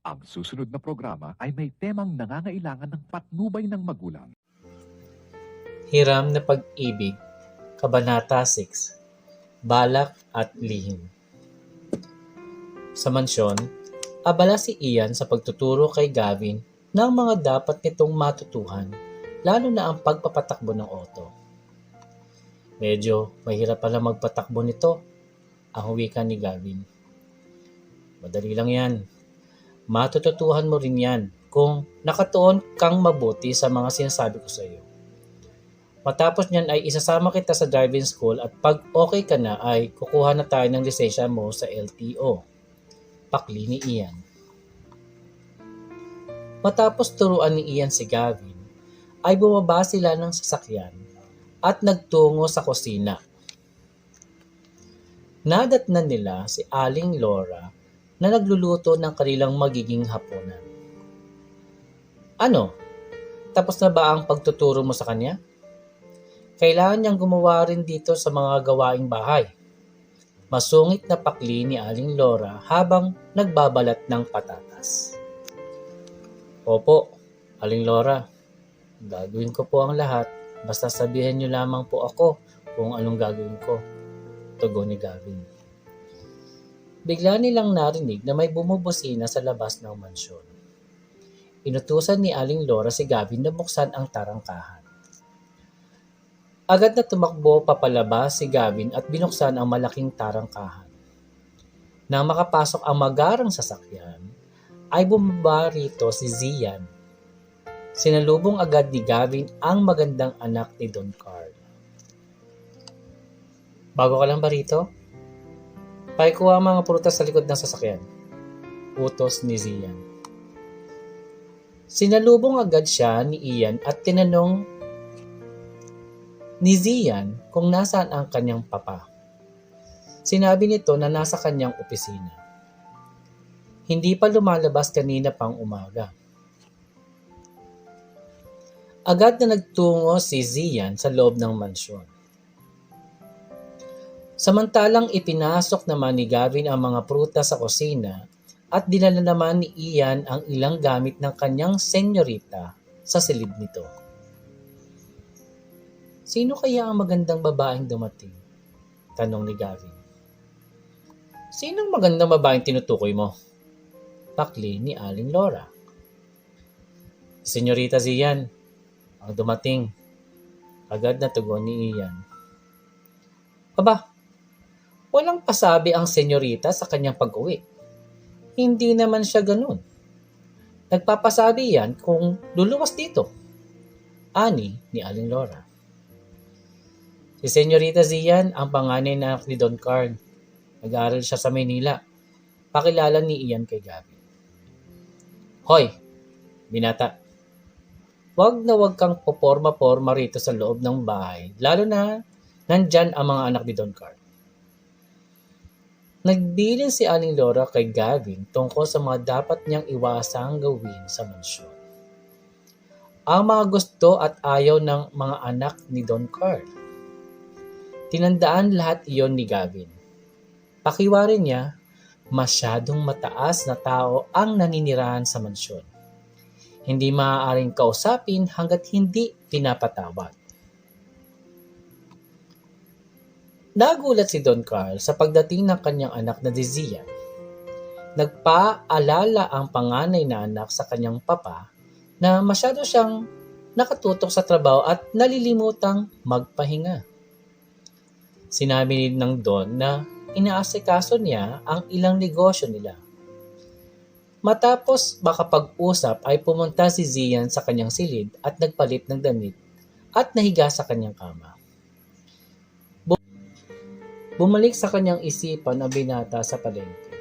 Ang susunod na programa ay may temang nangangailangan ng patnubay ng magulang. Hiram na pag-ibig, Kabanata 6, Balak at Lihim. Sa mansyon, abala si Ian sa pagtuturo kay Gavin ng mga dapat nitong matutuhan, lalo na ang pagpapatakbo ng auto. Medyo mahirap pala magpatakbo nito, ang wika ni Gavin. Madali lang yan. Matututuhan mo rin yan kung nakatuon kang mabuti sa mga sinasabi ko sa iyo. Matapos niyan ay isasama kita sa driving school at pag okay ka na ay kukuha na tayo ng lisensya mo sa LTO. Pakli ni Ian. Matapos turuan ni Ian si Gavin, ay bumaba sila ng sasakyan at nagtungo sa kusina. Nadatnan nila si Aling Laura na nagluluto ng kanilang magiging hapunan. Ano? Tapos na ba ang pagtuturo mo sa kanya? Kailangan niyang gumawa rin dito sa mga gawaing bahay. Masungit na pakli ni Aling Laura habang nagbabalat ng patatas. Opo, Aling Laura. Gagawin ko po ang lahat. Basta sabihin niyo lamang po ako kung anong gagawin ko. Tugon ni Gavin. Bigla nilang narinig na may bumubusina sa labas ng mansyon. Inutusan ni Aling Laura si Gavin na buksan ang tarangkahan. Agad na tumakbo papalabas si Gavin at binuksan ang malaking tarangkahan. Nang makapasok ang magarang sasakyan, ay bumaba rito si Zian. Sinalubong agad ni Gavin ang magandang anak ni Don Carl. Bago ka lang ba rito? Pakikuha ang mga prutas sa likod ng sasakyan. Utos ni Zian. Sinalubong agad siya ni Ian at tinanong ni Zian kung nasaan ang kanyang papa. Sinabi nito na nasa kanyang opisina. Hindi pa lumalabas kanina pang umaga. Agad na nagtungo si Zian sa loob ng mansyon. Samantalang ipinasok naman ni Gavin ang mga prutas sa kusina at dinala naman ni Ian ang ilang gamit ng kanyang senyorita sa silid nito. Sino kaya ang magandang babaeng dumating? Tanong ni Gavin. Sinong magandang babaeng tinutukoy mo? Pakli ni Aling Laura. Senyorita Zian, ang dumating. Agad na tugon ni Ian. Aba, walang pasabi ang senyorita sa kanyang pag-uwi. Hindi naman siya ganun. Nagpapasabi yan kung luluwas dito. Ani ni Aling Laura. Si Senyorita Zian ang panganay na ni Don Carl. Nag-aaral siya sa Maynila. Pakilala ni Ian kay Gabi. Hoy, binata. Huwag na huwag kang poporma-porma rito sa loob ng bahay, lalo na nandyan ang mga anak ni Don Carl. Nagbilin si Aling Laura kay Gavin tungkol sa mga dapat niyang iwasang gawin sa mansyon. Ang mga gusto at ayaw ng mga anak ni Don Carl. Tinandaan lahat iyon ni Gavin. Pakiwarin niya, masyadong mataas na tao ang naninirahan sa mansyon. Hindi maaaring kausapin hanggat hindi pinapatawad. Nagulat si Don Carl sa pagdating ng kanyang anak na si Zian. Nagpaalala ang panganay na anak sa kanyang papa na masyado siyang nakatutok sa trabaho at nalilimutang magpahinga. Sinabi ng Don na inaasikaso niya ang ilang negosyo nila. Matapos makapag-usap ay pumunta si Zian sa kanyang silid at nagpalit ng damit at nahiga sa kanyang kama. Bumalik sa kanyang isipan ang binata sa palengke.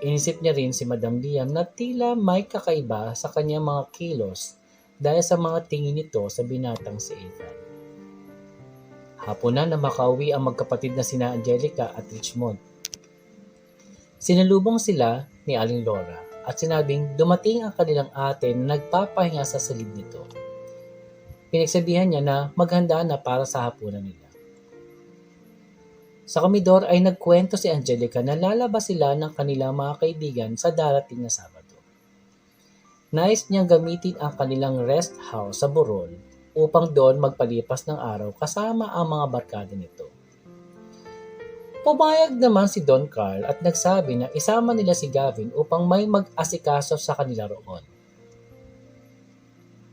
Inisip niya rin si Madam Liam na tila may kakaiba sa kanyang mga kilos dahil sa mga tingin nito sa binatang si Ethan. Hapon na na makauwi ang magkapatid na sina Angelica at Richmond. Sinalubong sila ni Aling Laura at sinabing dumating ang kanilang ate na nagpapahinga sa silid nito. Pinagsabihan niya na maghanda na para sa hapunan nila. Sa komedor ay nagkwento si Angelica na lalabas sila ng kanilang mga kaibigan sa darating na Sabado. Nais niyang gamitin ang kanilang rest house sa Burol upang doon magpalipas ng araw kasama ang mga barkada nito. Pumayag naman si Don Carl at nagsabi na isama nila si Gavin upang may mag-asikaso sa kanila roon.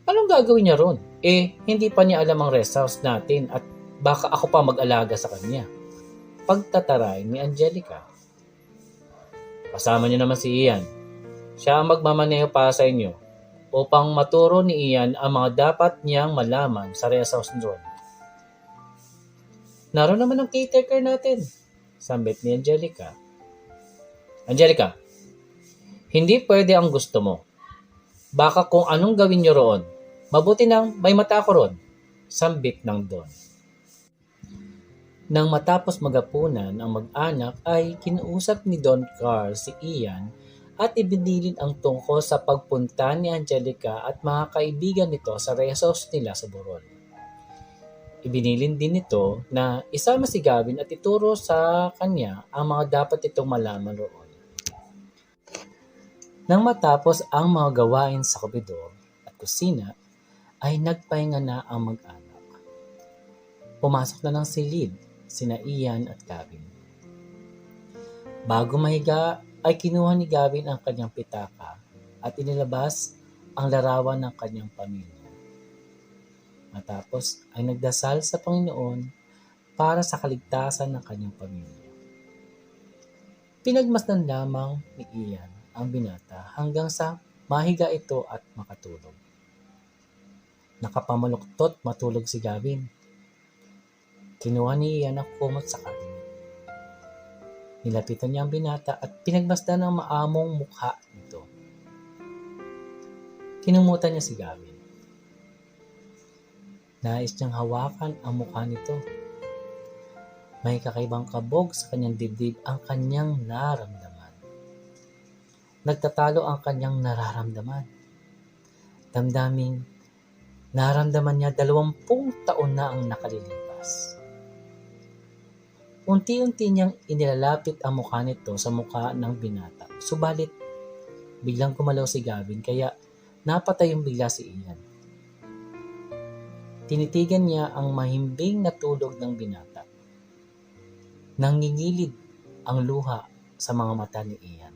Anong gagawin niya roon? Eh, hindi pa niya alam ang rest house natin at baka ako pa mag-alaga sa kanya. Pagtataray ni Angelica. Kasama niyo naman si Ian. Siya ang magmamaneho para sa inyo upang maturo ni Ian ang mga dapat niyang malaman sa rest house doon. Naroon naman ang caretaker natin, sambit ni Angelica. Angelica, hindi pwede ang gusto mo. Baka kung anong gawin niyo roon, mabuti nang may mata ko roon, sambit ng Don. Nang matapos magapunan ang mag-anak ay kinuusap ni Don Carl si Ian at ibinilin ang tungkol sa pagpunta ni Angelica at mga kaibigan nito sa resos nila sa Boron. Ibinilin din nito na isama si Gavin at ituro sa kanya ang mga dapat itong malaman roon. Nang matapos ang mga gawain sa kubidor at kusina, ay nagpahinga na ang mag-anak. Pumasok na ng silid sina Ian at Gavin. Bago mahiga ay kinuha ni Gavin ang kanyang pitaka at inilabas ang larawan ng kanyang pamilya. Matapos ay nagdasal sa Panginoon para sa kaligtasan ng kanyang pamilya. Pinagmasdan lamang ni Ian ang binata hanggang sa mahiga ito at makatulog. Nakapamaluktot matulog si Gavin. Kinuha ni Ian ang kumot sa kanya. Nilapitan niya ang binata at pinagmasdan ang maamong mukha nito. Kinumutan niya si Gavin. Nais niyang hawakan ang mukha nito. May kakaibang kabog sa kanyang dibdib ang kanyang naramdaman. Nagtatalo ang kanyang nararamdaman. Damdaming naramdaman niya dalawampung taon na ang nakalilipas. Unti-unti niyang inilalapit ang mukha nito sa mukha ng binata. Subalit, biglang kumalaw si Gavin kaya napatay yung bigla si Ian. Tinitigan niya ang mahimbing na tulog ng binata. Nangingilid ang luha sa mga mata ni Ian.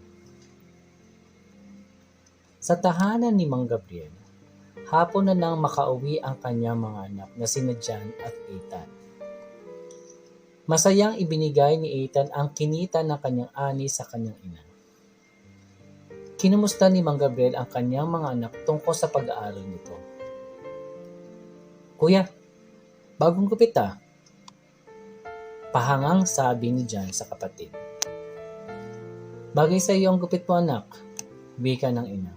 Sa tahanan ni Mang Gabriel, hapon na nang makauwi ang kanyang mga anak na sina Jan at Ethan. Masayang ibinigay ni Ethan ang kinita ng kanyang ani sa kanyang ina. Kinumusta ni Mang Gabriel ang kanyang mga anak tungkol sa pag-aaral nito. Kuya, bagong gupit ah. Pahangang sabi ni Jan sa kapatid. Bagay sa iyo ang gupit mo anak, wika ng ina.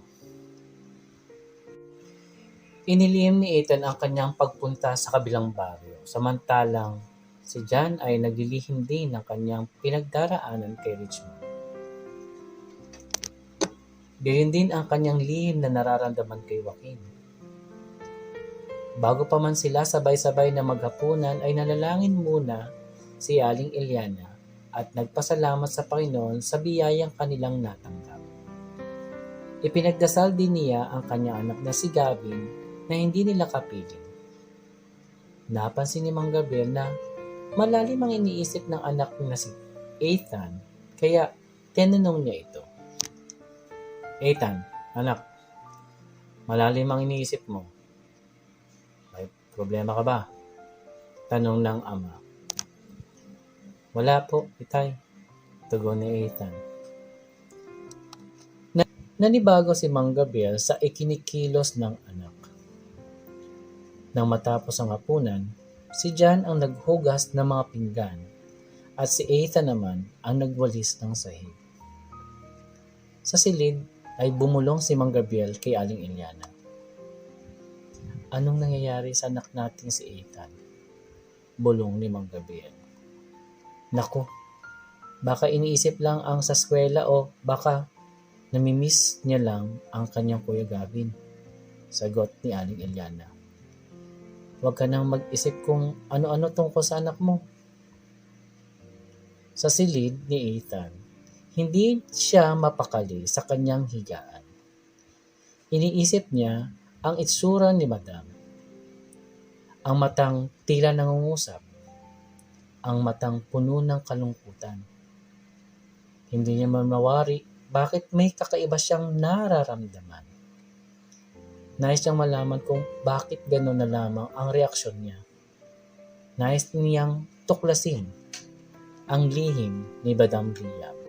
Inilihim ni Ethan ang kanyang pagpunta sa kabilang baryo, samantalang si Jan ay naglilihim din ng kanyang pinagdaraanan kay Richmond. Gayon din ang kanyang lihim na nararamdaman kay Joaquin. Bago pa man sila sabay-sabay na maghapunan ay nanalangin muna si Aling Eliana at nagpasalamat sa Panginoon sa biyayang kanilang natanggap. Ipinagdasal din niya ang kanyang anak na si Gavin na hindi nila kapiling. Napansin ni Mang Gabriel na malalim ang iniisip ng anak na si Ethan kaya tinanong niya ito. Ethan, anak, malalim ang iniisip mo. May problema ka ba? Tanong ng ama. Wala po, itay. Tugon ni Ethan. Na- nanibago si Mang Gabriel sa ikinikilos ng anak. Nang matapos ang hapunan, si John ang naghugas ng mga pinggan at si Ethan naman ang nagwalis ng sahig. Sa silid ay bumulong si Mang Gabriel kay Aling Eliana. Anong nangyayari sa anak nating si Ethan? Bulong ni Mang Gabriel. Naku, baka iniisip lang ang sa eskwela o baka namimiss niya lang ang kanyang kuya Gavin. Sagot ni Aling Eliana. Huwag ka nang mag-isip kung ano-ano tungkol sa anak mo. Sa silid ni Ethan, hindi siya mapakali sa kanyang higaan. Iniisip niya ang itsura ni Madam. Ang matang tila nangungusap. Ang matang puno ng kalungkutan. Hindi niya man mawari bakit may kakaiba siyang nararamdaman. Nais niyang malaman kung bakit gano'n na lamang ang reaksyon niya. Nais niyang tuklasin ang lihim ni Madam Liab.